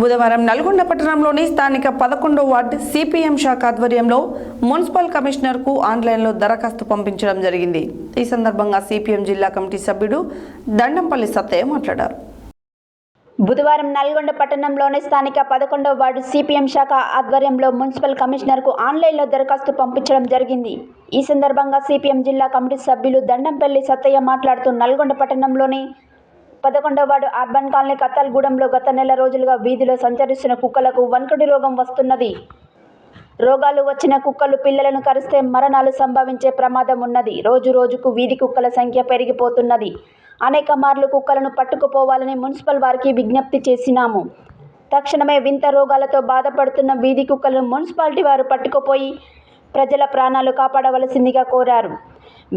బుధవారం నల్గొండ పట్టణంలోని స్థానిక పదకొండో వార్డు సిపిఎం శాఖ ఆధ్వర్యంలో మున్సిపల్ కమిషనర్కు ఆన్లైన్లో దరఖాస్తు పంపించడం జరిగింది. ఈ సందర్భంగా సిపిఎం జిల్లా కమిటీ సభ్యుడు దండంపల్లి సత్తయ్య మాట్లాడారు. బుధవారం నల్గొండ పట్టణంలోని స్థానిక పదకొండవ వార్డు సిపిఎం శాఖ ఆధ్వర్యంలో మున్సిపల్ కమిషనర్కు ఆన్లైన్లో దరఖాస్తు పంపించడం జరిగింది. ఈ సందర్భంగా సిపిఎం జిల్లా కమిటీ సభ్యులు దండంపల్లి సత్తయ్య మాట్లాడుతూ నల్గొండ పట్టణంలోని పదకొండవ వార్డు అర్బన్ కాలనీ కత్తాలగూడెంలో గత నెల రోజులుగా వీధిలో సంచరిస్తున్న కుక్కలకు వన్కుడి రోగం వస్తున్నది. రోగాలు వచ్చిన కుక్కలు పిల్లలను కరిస్తే మరణాలు సంభవించే ప్రమాదం ఉన్నది. రోజు రోజుకు వీధి కుక్కల సంఖ్య పెరిగిపోతున్నది. అనేక మార్లు కుక్కలను పట్టుకుపోవాలని మున్సిపల్ వారికి విజ్ఞప్తి చేసినాము. తక్షణమే వింత రోగాలతో బాధపడుతున్న వీధి కుక్కలను మున్సిపాలిటీ వారు పట్టుకుపోయి ప్రజల ప్రాణాలు కాపాడవలసిందిగా కోరారు.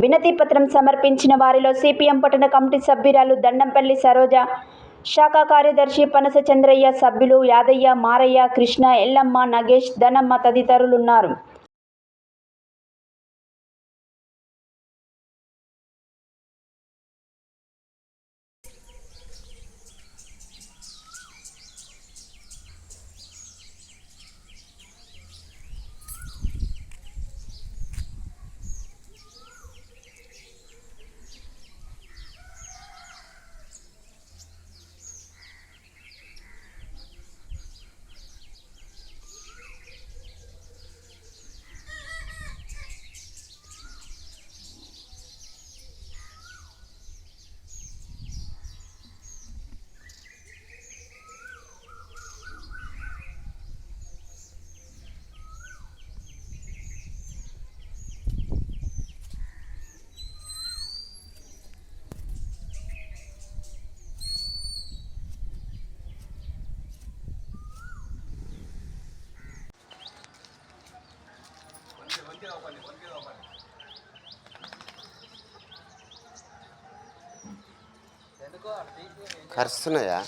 వినతి పత్రం సమర్పించిన వారిలో సిపిఎం పట్టణ కమిటీ సభ్యురాలు దండంపల్లి సరోజ శాఖ కార్యదర్శి పనస చంద్రయ్య సభ్యులు యాదయ్య మారయ్య కృష్ణ ఎల్లమ్మ నగేష్ ధనమ్మ తదితరులున్నారు. కరుస్తున్నాయా